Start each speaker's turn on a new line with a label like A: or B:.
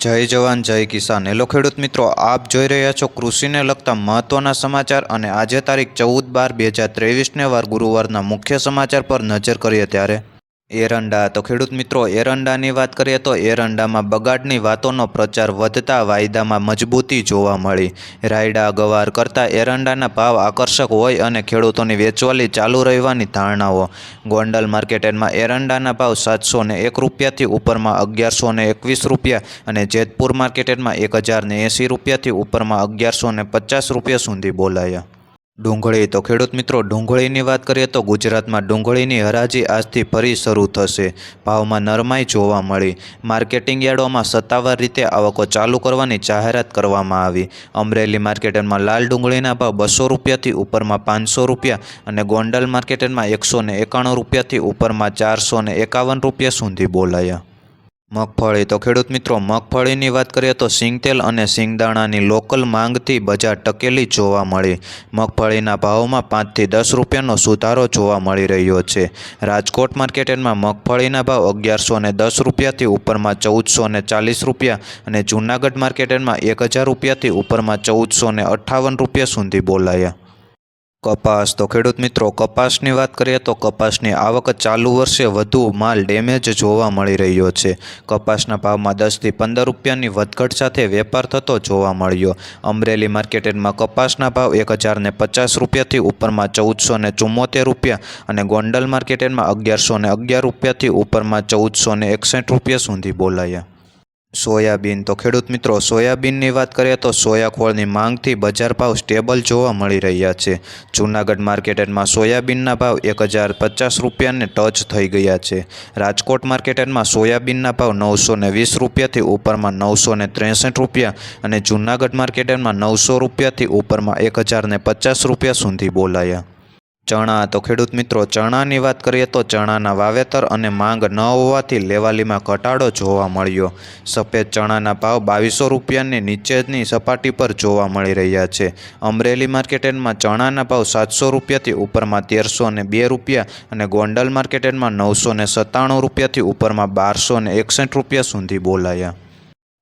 A: જય જવાન, જય કિસાન. હેલો ખેડૂત મિત્રો, આપ જોઈ રહ્યા છો કૃષિને લગતા મહત્ત્વના સમાચાર અને આજે તારીખ ચૌદ બાર બે હજાર ત્રેવીસને વાર ગુરુવારના મુખ્ય સમાચાર પર નજર કરીએ ત્યારે એરંડા. તો ખેડૂત મિત્રો, એરંડાની વાત કરીએ તો એરંડામાં બગાડની વાતોનો પ્રચાર વધતા વાયદામાં મજબૂતી જોવા મળી. રાયડા ગવાર કરતાં એરંડાના ભાવ આકર્ષક હોય અને ખેડૂતોની વેચવાલી ચાલુ રહેવાની ધારણાઓ. ગોંડલ માર્કેટમાં એરંડાના ભાવ સાતસો ને એક રૂપિયાથી ઉપરમાં અગિયારસો ને એકવીસ રૂપિયા અને જેતપુર માર્કેટમાં એક હજાર ને એંસી રૂપિયાથી ઉપરમાં અગિયારસો ને પચાસ રૂપિયા સુધી બોલાયા. ડુંગળી. તો ખેડૂત મિત્રો, ડુંગળીની વાત કરીએ તો ગુજરાતમાં ડુંગળીની હરાજી આજથી ફરી શરૂ થશે. ભાવમાં નરમાઈ જોવા મળી. માર્કેટિંગ યાર્ડોમાં સત્તાવાર રીતે આવકો ચાલુ કરવાની જાહેરાત કરવામાં આવી. અમરેલી માર્કેટમાં લાલ ડુંગળીના ભાવ બસો રૂપિયાથી ઉપરમાં પાંચસો રૂપિયા અને ગોંડલ માર્કેટમાં એકસો એકાણું રૂપિયાથી ઉપરમાં ચારસો એકાવન રૂપિયા સુધી બોલાયા. મગફળી. તો ખેડૂત મિત્રો, મગફળીની વાત કરીએ તો સિંગતેલ અને સિંગદાણાની લોકલ માંગથી બજાર ટકેલી જોવા મળી. મગફળીના ભાવમાં પાંચથી દસ રૂપિયાનો સુધારો જોવા મળી રહ્યો છે. રાજકોટ માર્કેટમાં મગફળીના ભાવ અગિયારસો ને દસ રૂપિયાથી ઉપરમાં ચૌદસો ને ચાલીસ રૂપિયા અને જૂનાગઢ માર્કેટમાં એક હજાર રૂપિયાથી ઉપરમાં ચૌદસો ને અઠ્ઠાવન રૂપિયા સુધી બોલાયા. કપાસ. તો ખેડૂત મિત્રો, કપાસની વાત કરીએ તો કપાસની આવક ચાલુ વર્ષે વધુ માલ ડેમેજ જોવા મળી રહ્યો છે. કપાસના ભાવમાં દસથી પંદર રૂપિયાની વધઘટ સાથે વેપાર થતો જોવા મળ્યો. અમરેલી માર્કેટમાં કપાસના ભાવ એક હજારને પચાસ રૂપિયાથી ઉપરમાં ચૌદસો ને ચુમ્મોતેર રૂપિયા અને ગોંડલ માર્કેટમાં અગિયારસો ને અગિયાર રૂપિયાથી ઉપરમાં ચૌદસો ને એકસઠ રૂપિયા સુધી બોલાયા. સોયાબીન. તો ખેડૂત મિત્રો, સોયાબીનની વાત કરીએ તો સોયાખોળની માંગથી બજાર ભાવ સ્ટેબલ જોવા મળી રહ્યા છે. જૂનાગઢ માર્કેટમાં સોયાબીનના ભાવ એક હજાર પચાસ રૂપિયાને ટચ થઈ ગયા છે. રાજકોટ માર્કેટમાં સોયાબીનના ભાવ નવસો ને વીસ રૂપિયાથી ઉપરમાં નવસો ને ત્રેસઠ રૂપિયા અને જૂનાગઢ માર્કેટમાં નવસો રૂપિયાથી ઉપરમાં એક હજાર પચાસ રૂપિયા સુધી બોલાયા. ચણા. તો ખેડૂત મિત્રો, ચણાની વાત કરીએ તો ચણાના વાવેતર અને માંગ ન હોવાથી લેવાલીમાં ઘટાડો જોવા મળ્યો. સફેદ ચણાના ભાવ બાવીસો રૂપિયાની નીચેની સપાટી પર જોવા મળી રહ્યા છે. અમરેલી માર્કેટમાં ચણાના ભાવ સાતસો રૂપિયાથી ઉપરમાં તેરસો ને બે રૂપિયા અને ગોંડલ માર્કેટમાં નવસો ને સત્તાણું રૂપિયાથી ઉપરમાં બારસો ને એકસઠ રૂપિયા સુધી બોલાયા.